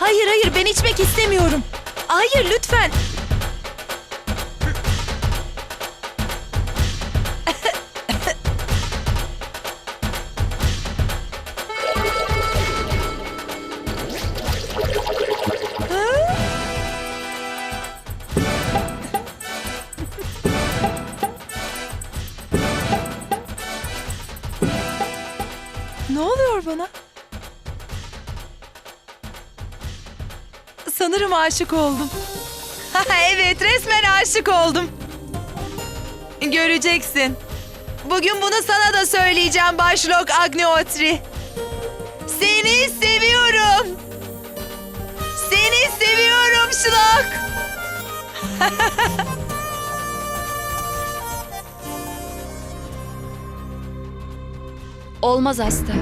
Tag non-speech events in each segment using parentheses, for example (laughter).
Hayır hayır ben içmek istemiyorum. Hayır lütfen. Ne oluyor bana? Sanırım aşık oldum. (laughs) evet, resmen aşık oldum. Göreceksin. Bugün bunu sana da söyleyeceğim Başlok Agniotri. Seni seviyorum. Seni seviyorum Şlok. (laughs) Olmaz Asta.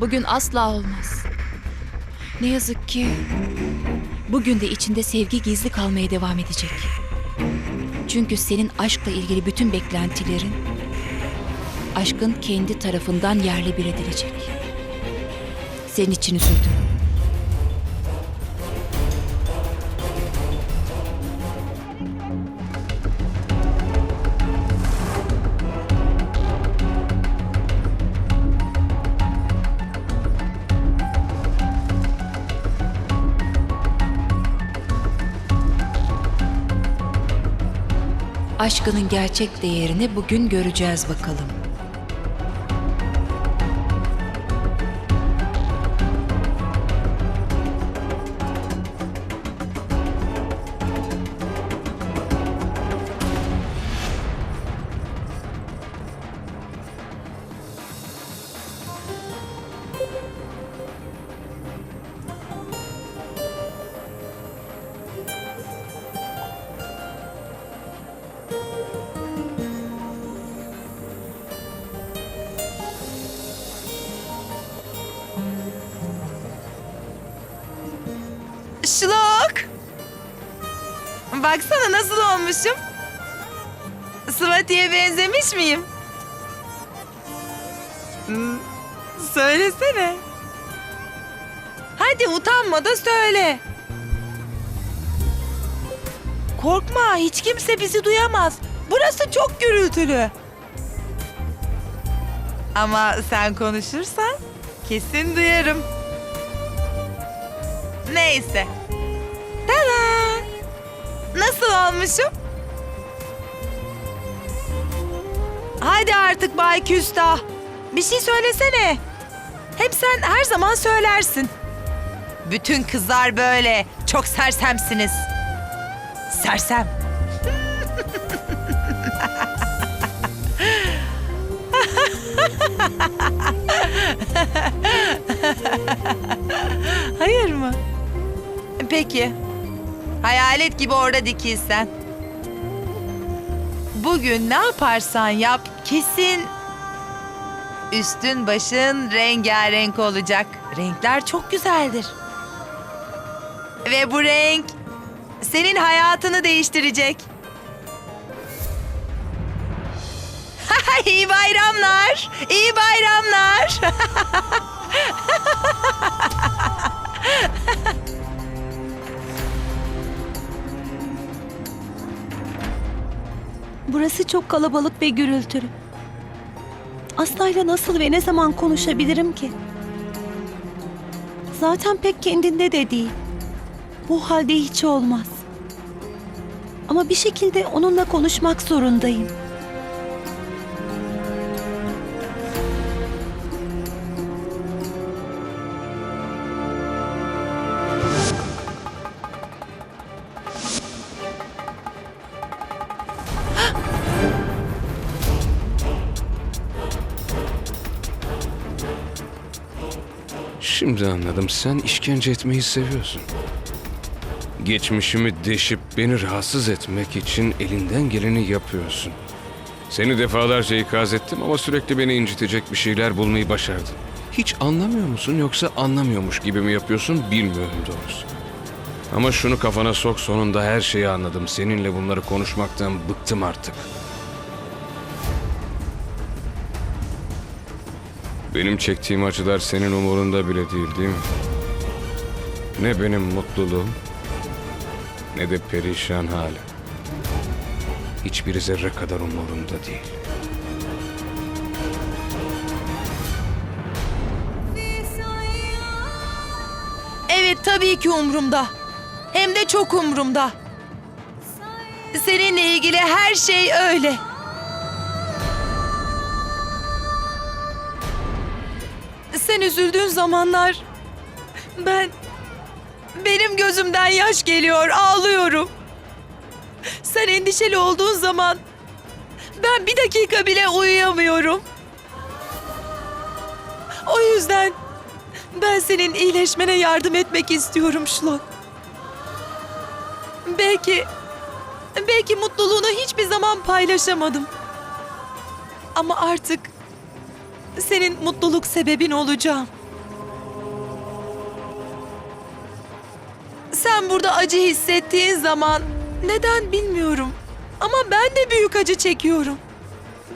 Bugün asla olmaz. Ne yazık ki bugün de içinde sevgi gizli kalmaya devam edecek. Çünkü senin aşkla ilgili bütün beklentilerin aşkın kendi tarafından yerle bir edilecek. Senin için üzüldüm. Aşkının gerçek değerini bugün göreceğiz bakalım. Şlok. Baksana nasıl olmuşum. Swati'ye benzemiş miyim? Hmm, Söylesene. Hadi utanma da söyle. Korkma hiç kimse bizi duyamaz. Burası çok gürültülü. Ama sen konuşursan kesin duyarım. Neyse. Nasıl olmuşum? Hadi artık Bay Küstah. Bir şey söylesene. Hem sen her zaman söylersin. Bütün kızlar böyle. Çok sersemsiniz. Sersem. (laughs) Hayır mı? Peki. Hayalet gibi orada dikilsen. Bugün ne yaparsan yap kesin üstün başın rengarenk olacak. Renkler çok güzeldir. Ve bu renk senin hayatını değiştirecek. (laughs) iyi bayramlar. İyi bayramlar. (laughs) Burası çok kalabalık ve gürültülü. Aslı'yla nasıl ve ne zaman konuşabilirim ki? Zaten pek kendinde de değil. Bu halde hiç olmaz. Ama bir şekilde onunla konuşmak zorundayım. Şimdi anladım. Sen işkence etmeyi seviyorsun. Geçmişimi deşip beni rahatsız etmek için elinden geleni yapıyorsun. Seni defalarca ikaz ettim ama sürekli beni incitecek bir şeyler bulmayı başardın. Hiç anlamıyor musun yoksa anlamıyormuş gibi mi yapıyorsun bilmiyorum doğrusu. Ama şunu kafana sok sonunda her şeyi anladım. Seninle bunları konuşmaktan bıktım artık. Benim çektiğim acılar senin umurunda bile değil değil mi? Ne benim mutluluğum ne de perişan halim. Hiçbiri zerre kadar umurumda değil. Evet tabii ki umurumda. Hem de çok umurumda. Seninle ilgili her şey öyle. Sen üzüldüğün zamanlar ben benim gözümden yaş geliyor, ağlıyorum. Sen endişeli olduğun zaman ben bir dakika bile uyuyamıyorum. O yüzden ben senin iyileşmene yardım etmek istiyorum Şlok. Belki, belki mutluluğunu hiçbir zaman paylaşamadım. Ama artık senin mutluluk sebebin olacağım. Sen burada acı hissettiğin zaman neden bilmiyorum. Ama ben de büyük acı çekiyorum.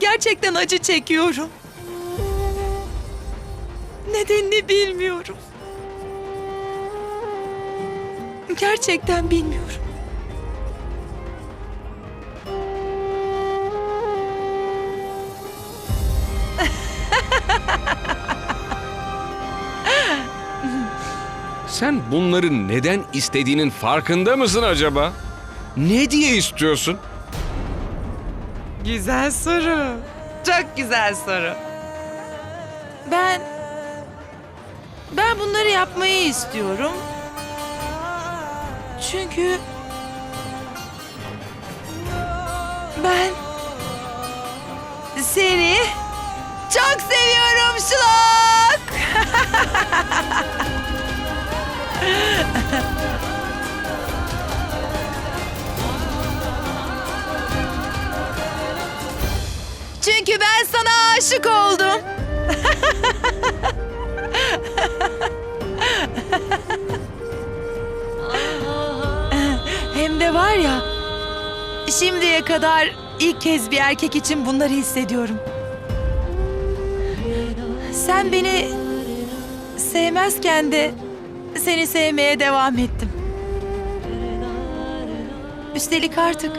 Gerçekten acı çekiyorum. Nedenini bilmiyorum. Gerçekten bilmiyorum. Sen bunları neden istediğinin farkında mısın acaba? Ne diye istiyorsun? Güzel soru. Çok güzel soru. Ben ben bunları yapmayı istiyorum. Çünkü ben seni çok seviyorum Şılak. (laughs) Çünkü ben sana aşık oldum. Hem de var ya, şimdiye kadar ilk kez bir erkek için bunları hissediyorum. Sen beni sevmezken de seni sevmeye devam ettim. Üstelik artık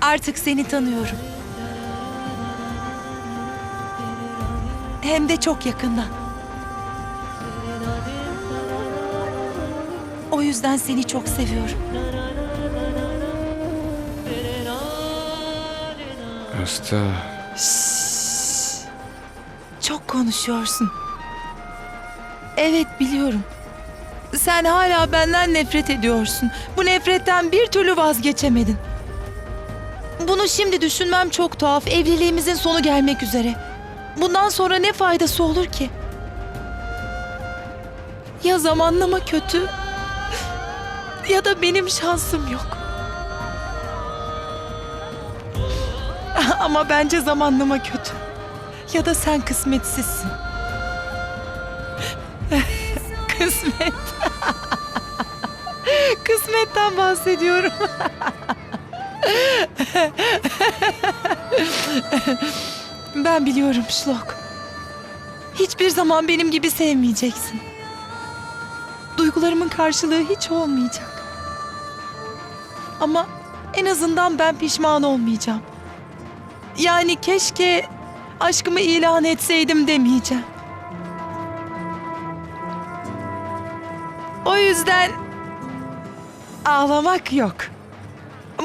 Artık seni tanıyorum. Hem de çok yakından. O yüzden seni çok seviyorum. Hasta. Çok konuşuyorsun. Evet biliyorum. Sen hala benden nefret ediyorsun. Bu nefretten bir türlü vazgeçemedin. Bunu şimdi düşünmem çok tuhaf. Evliliğimizin sonu gelmek üzere. Bundan sonra ne faydası olur ki? Ya zamanlama kötü ya da benim şansım yok. Ama bence zamanlama kötü. Ya da sen kısmetsizsin. (laughs) Kısmet. (laughs) Kısmetten bahsediyorum. (laughs) ben biliyorum Şlok. Hiçbir zaman benim gibi sevmeyeceksin. Duygularımın karşılığı hiç olmayacak. Ama en azından ben pişman olmayacağım. Yani keşke aşkımı ilan etseydim demeyeceğim. O yüzden ağlamak yok.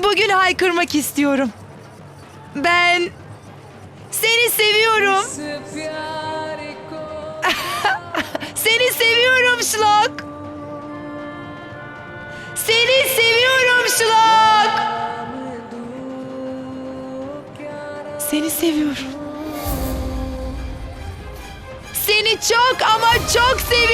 Bugün haykırmak istiyorum. Ben seni seviyorum. (laughs) seni seviyorum Şlok. Seni seviyorum Şlok. Seni seviyorum. Seni çok ama çok seviyorum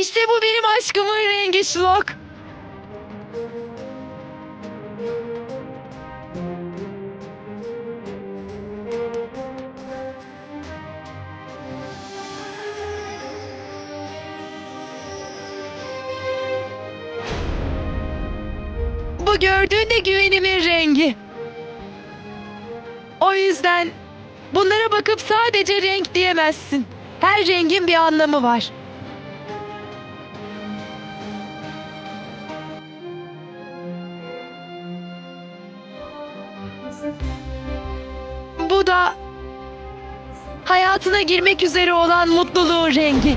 İşte bu benim aşkımın rengi Şlok. Bu gördüğün de güvenimin rengi. O yüzden bunlara bakıp sadece renk diyemezsin. Her rengin bir anlamı var. Bu da hayatına girmek üzere olan mutluluğun rengi.